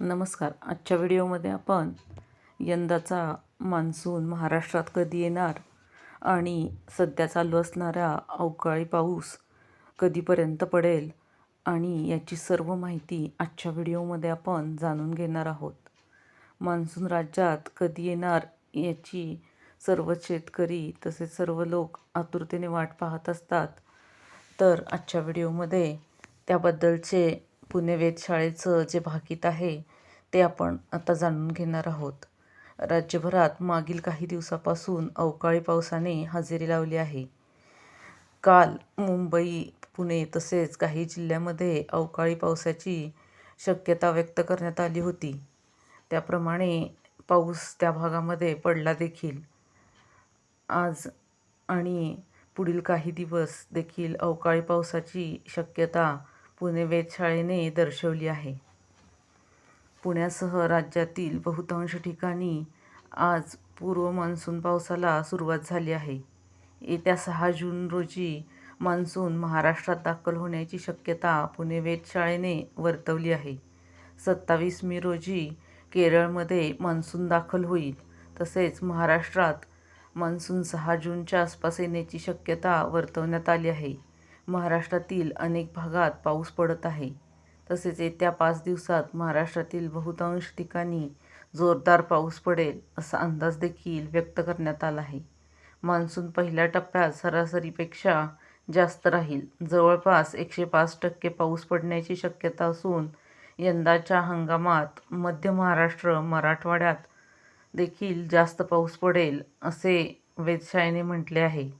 नमस्कार. आजच्या व्हिडिओमध्ये आपण यंदाचा मान्सून महाराष्ट्रात कधी येणार आणि सध्या चालू असणारा अवकाळी पाऊस कधीपर्यंत पडेल आणि याची सर्व माहिती आजच्या व्हिडिओमध्ये आपण जाणून घेणार आहोत. मान्सून राज्यात कधी येणार याची सर्व शेतकरी तसेच सर्व लोक आतुरतेने वाट पाहत असतात. तर आजच्या व्हिडिओमध्ये त्याबद्दलचे पुणे वेधशाळेचं जे भाकीत आहे ते आपण आता जाणून घेणार आहोत. राज्यभरात मागील काही दिवसापासून अवकाळी पावसाने हजेरी लावली आहे. काल मुंबई पुणे तसेच काही जिल्ह्यामध्ये अवकाळी पावसाची शक्यता व्यक्त करण्यात आली होती. त्याप्रमाणे पाऊस त्या भागामध्ये पडला देखील. आज आणि पुढील काही दिवस देखील अवकाळी पावसाची शक्यता पुणे वेधशाळेने दर्शवली आहे. पुण्यासह राज्यातील बहुतांश ठिकाणी आज पूर्व मान्सून पावसाला सुरुवात झाली आहे. येत्या सहा जून रोजी मान्सून महाराष्ट्रात दाखल होण्याची शक्यता पुणे वेधशाळेने वर्तवली आहे. सत्तावीस मे रोजी केरळमध्ये मान्सून दाखल होईल. तसेच महाराष्ट्रात मान्सून सहा जूनच्या आसपास येण्याची शक्यता वर्तवण्यात आली आहे. महाराष्ट्रातील अनेक भागात पाऊस पडत आहे. तसेच येत्या पाच दिवसात महाराष्ट्रातील बहुतांश ठिकाणी जोरदार पाऊस पडेल असा अंदाज देखील व्यक्त करण्यात आला आहे. मान्सून पहिल्या टप्प्यात सरासरीपेक्षा जास्त राहील. जवळपास एकशे पाच टक्के पाऊस पडण्याची शक्यता असून यंदाच्या हंगामात मध्य महाराष्ट्र मराठवाड्यात देखील जास्त पाऊस पडेल असे वेधशाळेने म्हटले आहे.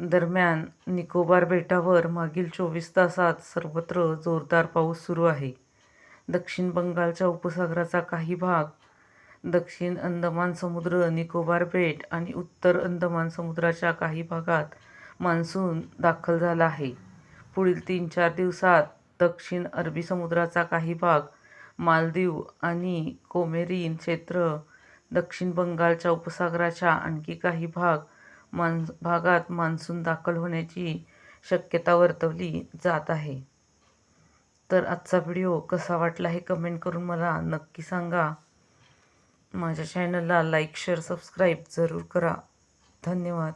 दरम्यान निकोबार बेटावर मागील चोवीस तासात सर्वत्र जोरदार पाऊस सुरू आहे. दक्षिण बंगालच्या उपसागराचा काही भाग दक्षिण अंदमान समुद्र निकोबार बेट आणि उत्तर अंदमान समुद्राच्या काही भागात मान्सून दाखल झाला आहे. पुढील तीन चार दिवसात दक्षिण अरबी समुद्राचा काही भाग मालदीव आणि कोमेरीन क्षेत्र दक्षिण बंगालच्या उपसागराच्या आणखी काही भाग मान भागात मान्सून दाखल होण्याची शक्यता वर्तवली जात आहे. तर आजचा व्हिडिओ कसा वाटला हे कमेंट करून मला नक्की सांगा. माझ्या चॅनलला लाईक शेअर सबस्क्राईब जरूर करा. धन्यवाद.